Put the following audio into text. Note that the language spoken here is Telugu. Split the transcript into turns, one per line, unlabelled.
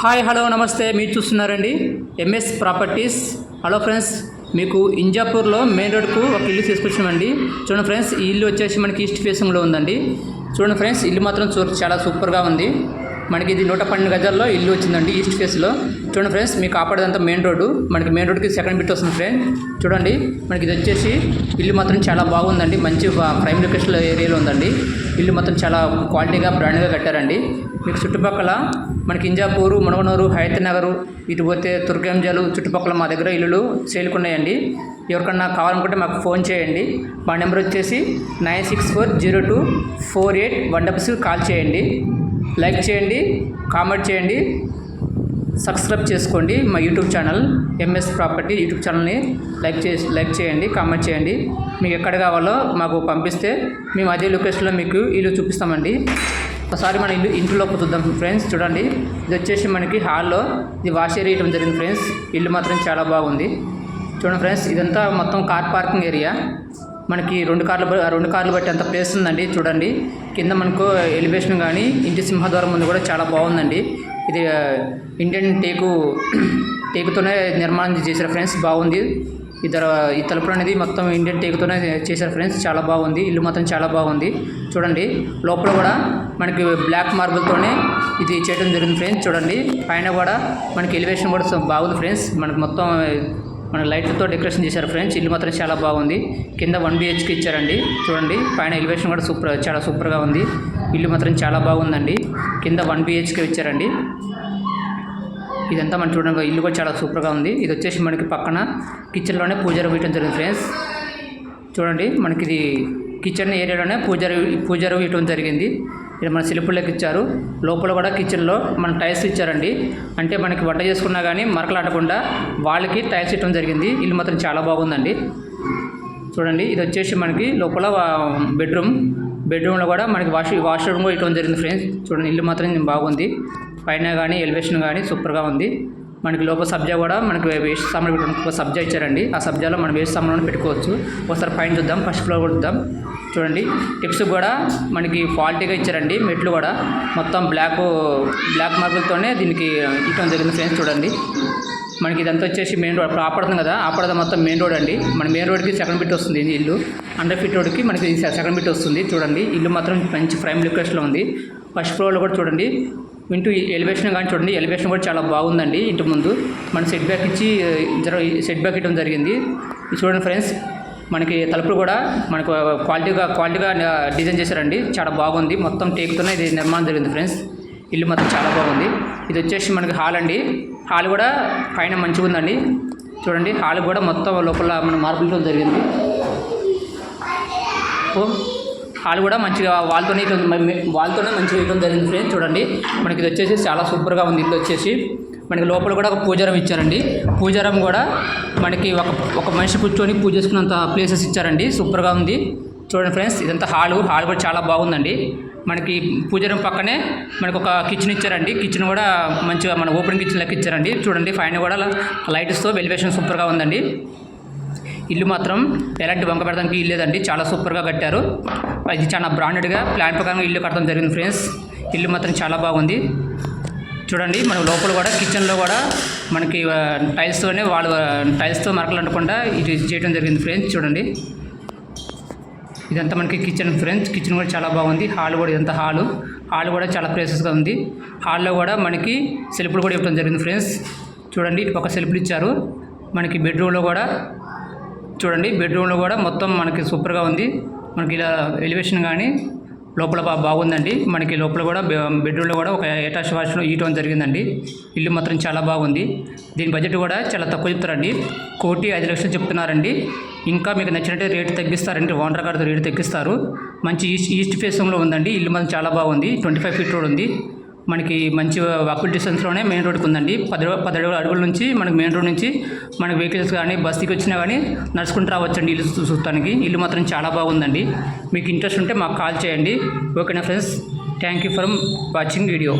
హాయ్ హలో నమస్తే. మీరు చూస్తున్నారండి ఎంఎస్ ప్రాపర్టీస్ హలో ఫ్రెండ్స్. మీకు ఇంజాపూర్లో మెయిన్ రోడ్కు ఒక ఇల్లు తీసుకొచ్చామండి చూడండి ఫ్రెండ్స్ ఈ ఇల్లు వచ్చేసి మనకి ఈస్ట్ ఫేసింగ్లో ఉందండి. చూడండి ఫ్రెండ్స్ ఇల్లు మాత్రం చూ చాలా సూపర్గా ఉంది. మనకి ఇది నూట పన్నెండు గజాల్లో ఇల్లు వచ్చిందండి ఈస్ట్ ఫేస్లో చూడండి ఫ్రెండ్స్ మీకు కాపాడేదంతా మెయిన్ రోడ్డు. మనకి మెయిన్ రోడ్కి సెకండ్ బిట్ వస్తుంది ఫ్రెండ్ చూడండి మనకి ఇది వచ్చేసి ఇల్లు మాత్రం చాలా బాగుందండి. మంచి ప్రైమ్ లొకేషన్ ఏరియాలో ఉందండి. ఇల్లు మాత్రం చాలా క్వాలిటీగా బ్రాండ్గా కట్టారండి. మీకు చుట్టుపక్కల మనకి ఇంజాపూరు మునగనూరు హైదనగరు ఇటు పోతే తుర్గంజాలు చుట్టుపక్కల మా దగ్గర ఇల్లులు సేలుకున్నాయండి ఎవరికన్నా కావాలనుకుంటే మాకు ఫోన్ చేయండి. మా నెంబర్ వచ్చేసి nine six four zero two four eight one double six call చేయండి. లైక్ చేయండి కామెంట్ చేయండి సబ్స్క్రైబ్ చేసుకోండి. మా YouTube channel MS property YouTube ఛానల్ని లైక్ చేసి లైక్ చేయండి కామెంట్ చేయండి. మీకు ఎక్కడ కావాలో మాకు పంపిస్తే మేము అదే లొకేషన్లో మీకు ఇల్లు చూపిస్తామండి. ఒకసారి మన ఇల్లు ఇంట్లో చూద్దాం ఫ్రెండ్స్ చూడండి. ఇది వచ్చేసి మనకి హాల్లో ఇది వాష్ ఏరియా ఇవ్వడం జరిగింది ఫ్రెండ్స్. ఇల్లు మాత్రం చాలా బాగుంది. చూడండి ఫ్రెండ్స్ ఇదంతా మొత్తం కార్ పార్కింగ్ ఏరియా. మనకి రెండు కార్లు రెండు కార్లు బట్టి అంత ప్లేస్ ఉందండి చూడండి. కింద మనకు ఎలివేషన్ కానీ ఇంటి సింహద్వారం ముందు కూడా చాలా బాగుందండి. ఇది ఇండియన్ టేకు టేకుతోనే నిర్మాణం చేశారు ఫ్రెండ్స్ బాగుంది. ఇద్దరు ఈ తలుపులు అనేది మొత్తం ఇండియన్ టేకుతోనే చేశారు ఫ్రెండ్స్ చాలా బాగుంది. ఇల్లు మొత్తం చాలా బాగుంది. చూడండి లోపల కూడా మనకి బ్లాక్ మార్బుల్తోనే ఇది చేయడం జరిగింది ఫ్రెండ్స్ చూడండి. పైన కూడా మనకి ఎలివేషన్ కూడా బాగుంది ఫ్రెండ్స్ మనకి మొత్తం మన లైట్లతో డెకరేషన్ చేశారు ఫ్రెండ్స్. ఇల్లు మాత్రం చాలా బాగుంది. కింద వన్ బిహెచ్కి ఇచ్చారండి. చూడండి పైన ఎలివేషన్ కూడా సూపర్ చాలా సూపర్గా ఉంది. ఇల్లు మాత్రం చాలా బాగుందండి. కింద వన్ బిహెచ్కే ఇచ్చారండి. ఇదంతా మనం చూడండి ఇల్లు కూడా చాలా సూపర్గా ఉంది. ఇది వచ్చేసి మనకి పక్కన కిచెన్లోనే పూజారి వేయటం జరిగింది ఫ్రెండ్స్. చూడండి మనకి ఇది కిచెన్ ఏరియాలోనే పూజారి పూజారి వేయటం జరిగింది. ఇది మన సిలిపుల్లోకి ఇచ్చారు. లోపల కూడా కిచెన్లో మన టైల్స్ ఇచ్చారండి. అంటే మనకి వంట చేసుకున్నా కానీ మరకలాడకుండా వాళ్ళకి టైల్స్ ఇవ్వడం జరిగింది. ఇల్లు మాత్రం చాలా బాగుందండి. చూడండి ఇది వచ్చేసి మనకి లోపల బెడ్రూమ్ బెడ్రూమ్లో కూడా మనకి వాష్ వాష్రూమ్ కూడా ఇవ్వడం జరిగింది ఫ్రెండ్స్ చూడండి ఇల్లు మాత్రం బాగుంది. పైన కానీ ఎలివేషన్ కానీ సూపర్గా ఉంది. మనకి లోపల సబ్జా కూడా మనకి వేస్ట్ సామాన్ పెట్టుకోవడానికి ఒక సబ్జా ఇచ్చారండి. ఆ సబ్జాలో మనం వేస్ట్ సామాన్ పెట్టుకోవచ్చు. ఒకసారి పైన చూద్దాం ఫస్ట్ ఫ్లోర్ కూడా చూద్దాం. చూడండి. టిప్స్ కూడా మనకి క్వాలిటీగా ఇచ్చారండి. మెట్లు కూడా మొత్తం బ్లాక్ బ్లాక్ మార్బుల్తోనే దీనికి ఇవ్వడం జరిగింది ఫ్రెండ్స్ చూడండి. మనకి ఇదంతా వచ్చేసి మెయిన్ రోడ్ ఆపడుతుంది కదా ఆపడద మొత్తం మెయిన్ రోడ్ అండి. మన మెయిన్ రోడ్కి సెకండ్ బిట్ వస్తుంది ఇల్లు. అండర్ ఫిట్ రోడ్కి మనకి సెకండ్ బిట్ వస్తుంది. చూడండి. ఇల్లు మాత్రం మంచి ఫ్రైమ్ లొకేషన్లో ఉంది. ఫస్ట్ ఫ్లోర్లో కూడా చూడండి. ఇంటూ ఎలివేషన్ కానీ చూడండి. ఎలివేషన్ కూడా చాలా బాగుందండి ఇంటి ముందు. మన సెట్ బ్యాక్ ఇచ్చి జర సెట్ బ్యాక్ ఇవ్వడం జరిగింది. చూడండి ఫ్రెండ్స్. మనకి తలుపులు కూడా మనకు క్వాలిటీగా క్వాలిటీగా డిజైన్ చేశారండి. చాలా బాగుంది. మొత్తం టేక్తోనే ఇది నిర్మాణం జరిగింది ఫ్రెండ్స్. ఇల్లు మొత్తం చాలా బాగుంది. ఇది వచ్చేసి మనకి హాల్ అండి. హాల్ కూడా పైన మంచిగా ఉందండి. చూడండి. హాల్ కూడా మొత్తం లోపల మన మార్పులతో జరిగింది. ఓ. హాల్ కూడా మంచిగా వాళ్ళతోనే ఇట్లా వాళ్ళతోనే మంచిగా ఇవ్వడం జరిగింది ఫ్రెండ్స్. చూడండి మనకి ఇది వచ్చేసి చాలా సూపర్గా ఉంది ఇల్లు వచ్చేసి. మనకి లోపల కూడా ఒక పూజారం ఇచ్చారండి. పూజారం కూడా మనకి ఒక ఒక మనిషి కూర్చొని పూజ చేసుకున్నంత ప్లేసెస్ ఇచ్చారండి. సూపర్గా ఉంది. చూడండి ఫ్రెండ్స్ ఇదంతా హాలు. హాల్ కూడా చాలా బాగుందండి. మనకి పూజారం పక్కనే మనకు ఒక కిచెన్ ఇచ్చారండి. కిచెన్ కూడా మంచిగా మన ఓపెన్ కిచెన్ లెక్క ఇచ్చారండి. చూడండి ఫైన్ కూడా లైట్స్తో వెలివేషన్ సూపర్గా ఉందండి. ఇల్లు మాత్రం ఎలాంటి వంక పెడతానికి ఇల్లు లేదండి. చాలా సూపర్గా కట్టారు. ఇది చాలా బ్రాండెడ్గా ప్లాన్ ప్రకారం ఇల్లు కట్టడం జరిగింది ఫ్రెండ్స్ ఇల్లు మాత్రం చాలా బాగుంది. చూడండి మన లోపల కూడా కిచెన్లో కూడా మనకి టైల్స్తోనే వాళ్ళు టైల్స్తో మరకలు అంటకుండా ఇది చేయడం జరిగింది ఫ్రెండ్స్ చూడండి. ఇదంతా మనకి కిచెన్ ఫ్రెండ్స్ కిచెన్ కూడా చాలా బాగుంది. హాల్ కూడా ఇదంతా హాలు హాల్ కూడా చాలా ప్లేసెస్గా ఉంది. హాల్లో కూడా మనకి సెల్ఫ్లు కూడా ఇవ్వడం జరిగింది ఫ్రెండ్స్ చూడండి ఇటు పక్క సెల్ఫ్లు ఇచ్చారు. మనకి బెడ్రూమ్లో కూడా చూడండి బెడ్రూమ్లో కూడా మొత్తం మనకి సూపర్గా ఉంది. మనకి ఇలా ఎలివేషన్ కానీ లోపల బాగుందండి. మనకి లోపల కూడా బెడ్రూమ్లో కూడా ఒక అటాచ్ వాష్రూమ్ ఇవ్వడం జరిగిందండి. ఇల్లు మాత్రం చాలా బాగుంది. దీని బడ్జెట్ కూడా చాలా తక్కువ చెప్తారండి. కోటి ఐదు లక్షలు చెప్తున్నారండి. ఇంకా మీకు నచ్చినట్టే రేటు తగ్గిస్తారండి. ఓనర్ గారితో రేటు తగ్గిస్తారు. మంచి ఈస్ట్ ఈస్ట్ ఫేసింగ్లో ఉందండి. ఇల్లు మాత్రం చాలా బాగుంది. ట్వంటీ ఫైవ్ ఫీట్ రోడ్ ఉంది. మనకి మంచి వాకుల్ డిస్టెన్స్లోనే మెయిన్ రోడ్కి ఉందండి. పది పది అడుగుల అడుగుల నుంచి మనకి మెయిన్ రోడ్ నుంచి మనకి వెహికల్స్ కానీ బస్తీకి వచ్చినా కానీ నడుచుకుంటూ రావచ్చండి ఇల్లు చూస్తానికి చూడటానికి. ఇల్లు మాత్రం చాలా బాగుందండి. మీకు ఇంట్రెస్ట్ ఉంటే మాకు కాల్ చేయండి. ఓకేనా friends? Thank you for watching video.